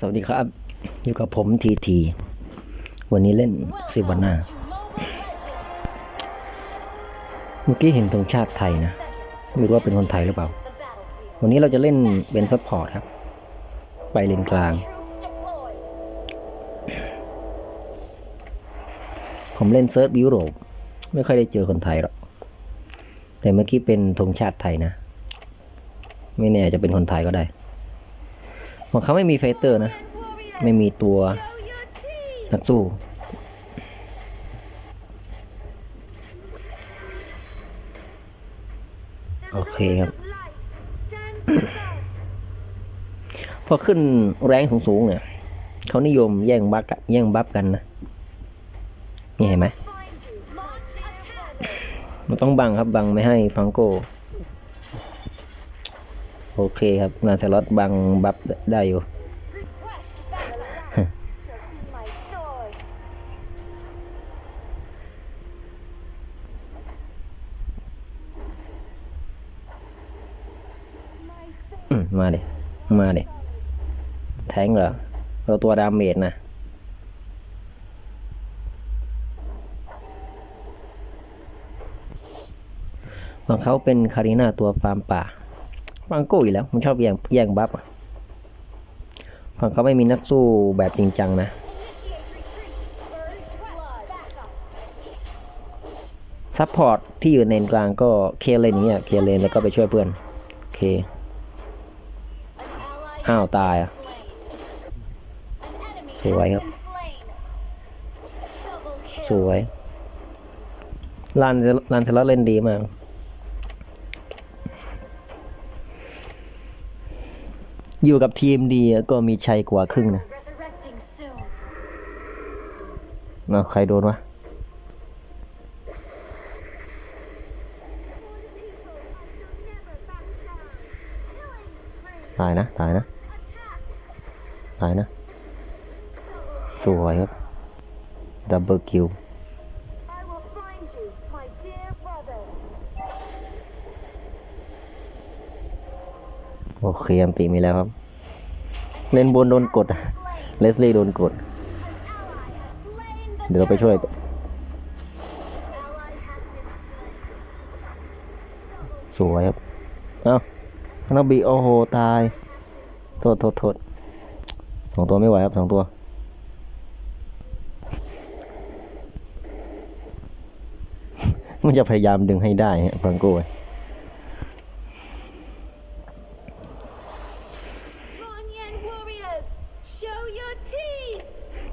สวัสดีครับ อยู่กับผมทีที วันนี้เล่นซิวาน่าเมื่อกี้เห็นธงชาติไทยนะ ไม่รู้ว่าเป็นคนไทยหรือเปล่า วันนี้เราจะเล่นเป็นซัพพอร์ตครับ ไปเลนกลาง ผมเล่นเซิร์ฟยุโรป ไม่ค่อยได้เจอคนไทยหรอก แต่เมื่อกี้เป็นธงชาติไทยนะ ไม่แน่จะเป็นคนไทยก็ได้ ของเขาไม่มีไฟเตอร์นะ ไม่มีตัวนักสู้โอเคครับ พอขึ้นแรงสูงๆเนี่ยเขานิยมแย่งบักแย่งบัฟกันนะนี่เห็นไหมมันต้องบังครับบังไม่ให้ฟังโก โอเคครับงานสล็อตบังบัฟได้อยู่ มาด็มาด็แทงเหรอ เราตัวดาเมจนะของเขาเป็นคาริน่าตัวฟาร์มป่า ฟังโก้อีกแล้ว มันชอบแย่งแย่งบัฟอะฝั่งเขาไม่มีนักสู้แบบจริงจังนะซัพพอร์ตที่อยู่ในกลางก็เคลียร์เลนอย่างเงี้ยเคลเลนแล้วก็ไปช่วยเพื่อนโอเคอ้าวตายอะสวยครับ สวยลานลานเซลเล่นดีมาก อยู่กับทีมดีก็มีชัยกว่าครึ่งนะเอาใครโดนวะตายนะตายนะตายนะ สวยครับ ดับเบิลคิว เคอันติมีแล้วครับ เล่นบนโดนกด เลสลี่โดนกด เดี๋ยวเราไปช่วย สวยครับ เอ้าคานาบีโอโห ตาย โทษโทษโทษสองตัวไม่ไหวครับสองตัวมันจะพยายามดึงให้ได้ฮะฟังโก้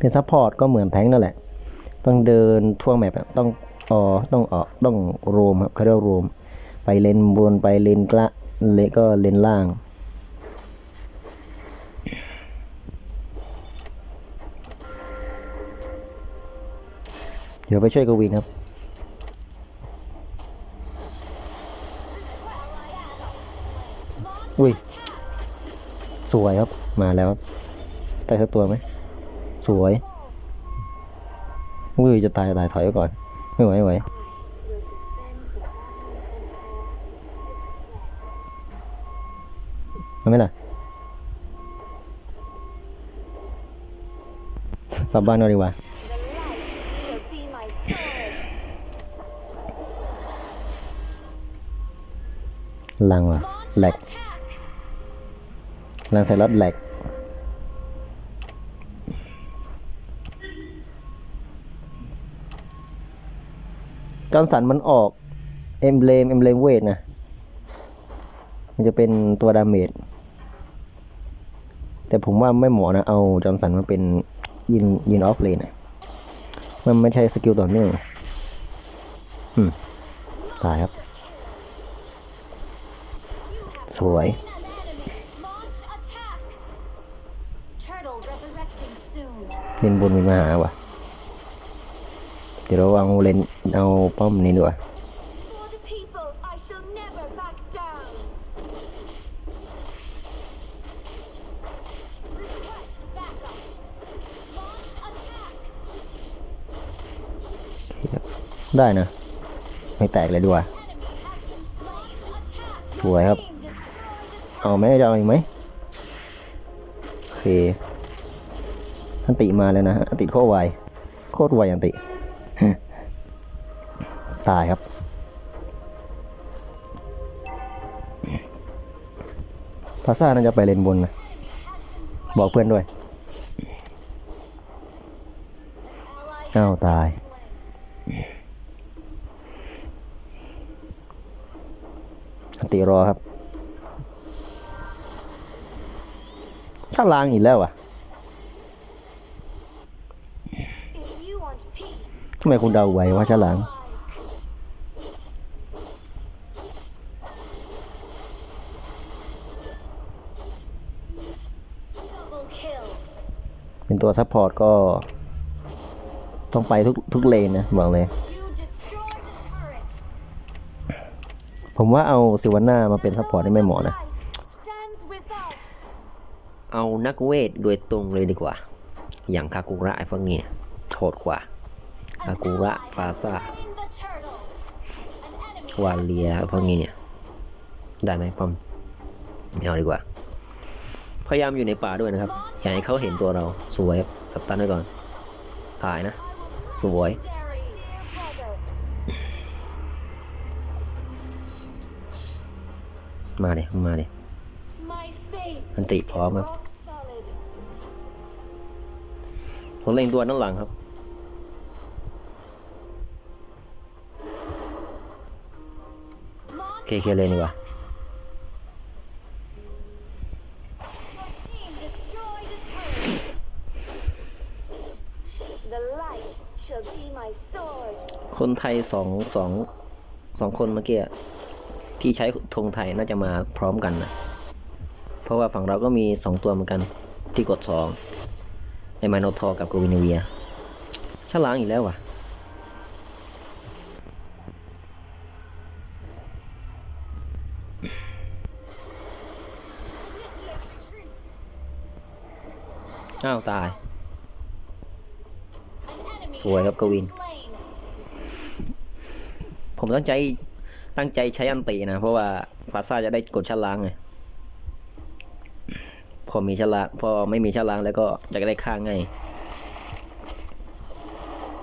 เป็นซัพพอร์ตก็เหมือนแทงนั่นแหละ ต้องเดินทั่วแมปต้องออต้องออกต้องโรมครับเขาเรียกว่าโรม ไปเลนบนไปเลนกละเลนก็เลนล่าง เดี๋ยวไปช่วยกวินครับอุ้ย สวยครับ มาแล้วครับได้สักตัวไหม สวยอุ้ยจะตายตายถอยไว้ก่อน ไม่ไหวไม่ไหวไหมล่ะกลับบ้านเราดีกว่าลังว่ะแหลกลังใส่รถแหลก จอร์นสันมันออกเอ็มเบลมเอ็มเบลมเวทนะ มันจะเป็นตัวดาเมจ แต่ผมว่าไม่เหมาะนะ เอาจอร์นสันมาเป็นยินยินออฟเลนนะมันไม่ใช่สกิลต่อเนื่องอืมตายครับ สวย An enemy. Launch attack. Turtle resurrecting soon. เล่นบนมีมาหาว่ะเดี๋ยวเราเอาเลนเอาป้อมนี้ดีกว่า For the people, I shall never back down. Request backup. Launch attack. ได้นะ ไม่แตกเลยดีกว่า Enemy has been slain. Attack. สวยครับ เอาไหมจะเอาอีกไหมโอเคอันติมาแล้วนะฮะอันติโคตรไวโคตรไวอันติ ตายครับพาซ่าน่าจะไปเลนบนนะบอกเพื่อนด้วยอ้าวตาย ติรอครับถ้าล้างอีกแล้วอะทำไมคุณเดาไว้ว่าฉลาม double kill. เป็น ตัวซัพพอร์ตก็ ต้องไปทุกทุกเลนนะบอกเลย ผมว่าเอาซิวาน่ามาเป็นซัพพอร์ตได้ไม่เหมาะนะ เอานักเวทโดยตรงเลยดีกว่า อย่างคากุระไอ้พวกนี้โหดกว่า An Akura, ally has Fasa. slain the turtle. An enemy วาเลียพวกนี้เนี่ย ได้ไหมปอมไม่เอาดีกว่า พยายามอยู่ในป่าด้วยนะครับ อย่าให้เขาเห็นตัวเรา สวยครับ สับตันไว้ก่อน ถ่ายนะ สวย มาดิมาดิ my faith อันติพร้อมครับผมเล็งตัวด้านหลังครับเคเคเลยดีกว่า คนไทยสองสองสองคนเมื่อกี้ที่ใช้ธงไทยน่าจะมาพร้อมกันนะเพราะว่าฝั่งเราก็มีสองตัวเหมือนกันที่กดสองไอมาโนทอกับโกวินเวียฉลางอีกแล้วว่ะอ้าวตาย สวยครับกวิน ผมตั้งใจตั้งใจใช้อันตินะ เพราะว่าฟาซ่าจะได้กดฉลางไงพอมีฉลางพอไม่มีฉลางแล้วก็จะได้ฆ่าง่าย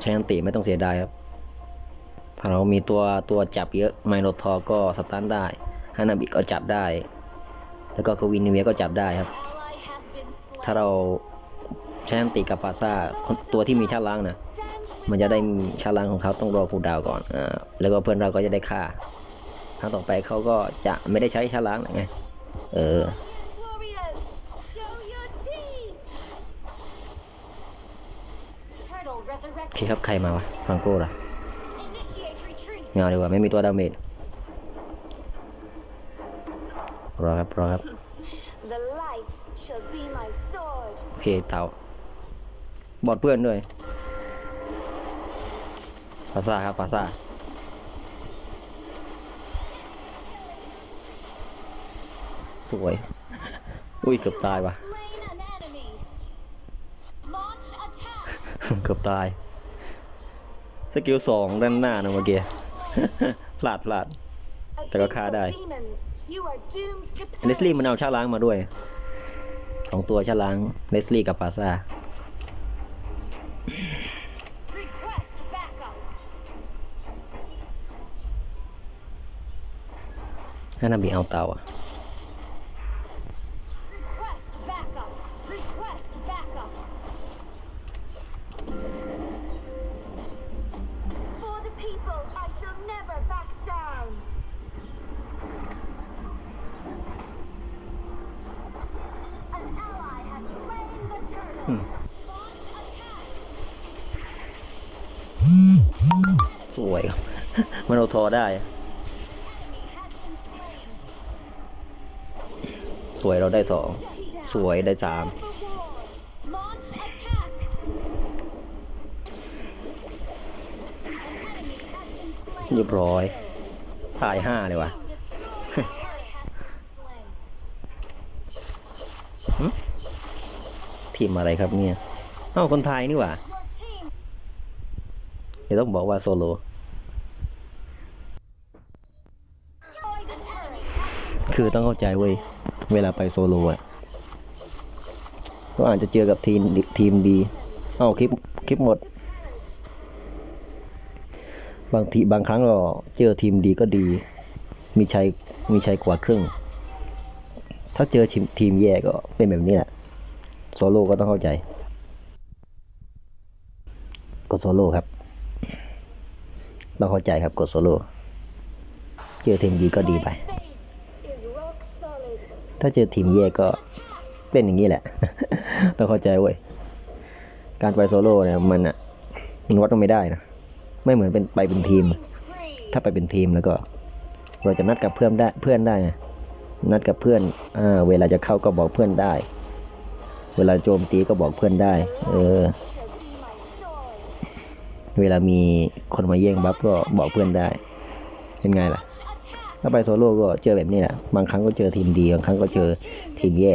ใช้อันติไม่ต้องเสียดายครับถ้าเรามีตัวตัวจับเยอะไมโนทอก็สตันได้ฮานาบิก็จับได้ แล้วก็กวินเวียก็จับได้ครับ ถ้าเราใช้อันติกับฟาซ่าตัวที่มีฉลางนะ มันจะได้ชาลังของเขาต้องรอคูลดาวน์ก่อนอ่าแล้วก็เพื่อนเราก็จะได้ค่าครั้งต่อไปเขาก็จะไม่ได้ใช้ชาลังไงเออ warriors. Show your teeth. Turtle โอ resurrected. เคครับใครมาวะฟรังโก้ล่ะ Initiate retreat. เงาดีกว่าไม่มีตัวดาเมจรอครับรอครับ The light shall be my sword. โอเคเต่าบอดเพื่อนด้วยฟาซ่าครับฟาซ่าสวย อุ้ยเกือบตายว่ะ Slain an enemy. Launch attack. เกือบตาย สกิลสองด้านหน้านะเมื่อกี้พลาดพลาด แต่ก็ฆ่าได้ Abyssal demons, you are doomed to เลสลี่ perish. มันเอาชาล้างมาด้วย สองตัวชาล้างเลสลี่กับฟาซ่า ให้นาบีเอาเตาอะ Request backup. Request backup. For the people, I shall never back down. An ally has slain the turtle. Hmm. Launch attack. สวยครับมันเอาทอได้อะ Enemy has been slain. ส วยเราได้สองสวยได้สามเรียบร้อยตายห้าเลยวะทีมอะไรครับเนี่ย เอ้าคนไทยนี่หว่าเดี๋ยวต้องบอกว่าโซโล คือต้องเข้าใจเว้ย เวลาไปโซโลอะก็อาจจะเจอกับทีมทีมดีเอาคลิปคลิปหมด บางทีบางครั้งก็เจอทีมดีก็ดี มีชัยมีชัยกว่าครึ่ง ถ้าเจอทีมทีมแย่ก็เป็นแบบนี้แหละโซโล่ก็ต้องเข้าใจ กดโซโล่ครับ ต้องเข้าใจครับกดโซโล่เจอทีมดีก็ดีไป ถ้าเจอทีมแย่ก็เป็นอย่างนี้แหละ ต้องเข้าใจเว้ย การไปโซโล่เนี่ยมันอะมันวัดไม่ได้นะ ไม่เหมือนเป็นไปเป็นทีม ถ้าไปเป็นทีมแล้วก็ เราจะนัดกับเพื่อนได้ เพื่อนได้ นัดกับเพื่อนอ่าเวลาจะเข้าก็บอกเพื่อนได้ เวลาโจมตีก็บอกเพื่อนได้ เออ เวลามีคนมาแย่งบัฟก็บอกเพื่อนได้ เป็นไงล่ะ ถ้าไปโซโล่ก็เจอแบบนี้แหละบางครั้งก็เจอทีมดีบางครั้งก็เจอทีมแย่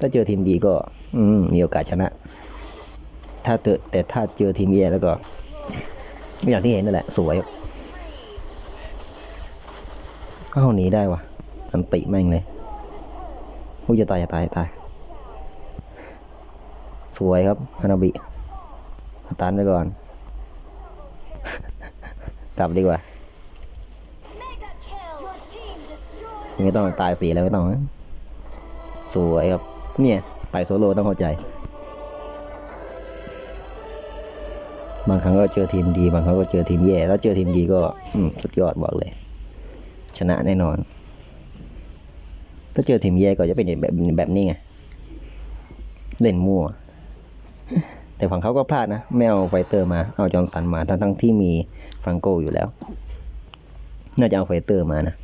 ถ้าเจอทีมดีก็ อืมีโอกาสชนะ ถ้าเจอแต่ถ้าเจอทีมแย่แล้วก็อย่างที่เห็นนั่นแหละ สวยก็หนีได้วะอันติแม่งเลยอุ้ยจะตายจะตายตาย สวยครับฮานาบิตันไปก่อน กลับดีกว่า ไม่ต้องตายสีแล้วไม่ต้องนะสวยครับ เนี่ย ไปโซโล่ต้องเข้าใจ บางครั้งก็เจอทีมดี บางครั้งก็เจอทีมแย่ แล้วเจอทีมดีก็ อืสุดยอดบอกเลย ชนะแน่นอน ถ้าเจอทีมแย่ก็จะเป็นแบบแบบนี้ไง เล่นมั่ว แต่ฝั่งเขาก็พลาดนะ ไม่เอาไฟเตอร์มา เอาจอห์นสันมา ทั้งทั้งที่มีฟรังโกอยู่แล้ว น่าจะเอาไฟเตอร์มานะ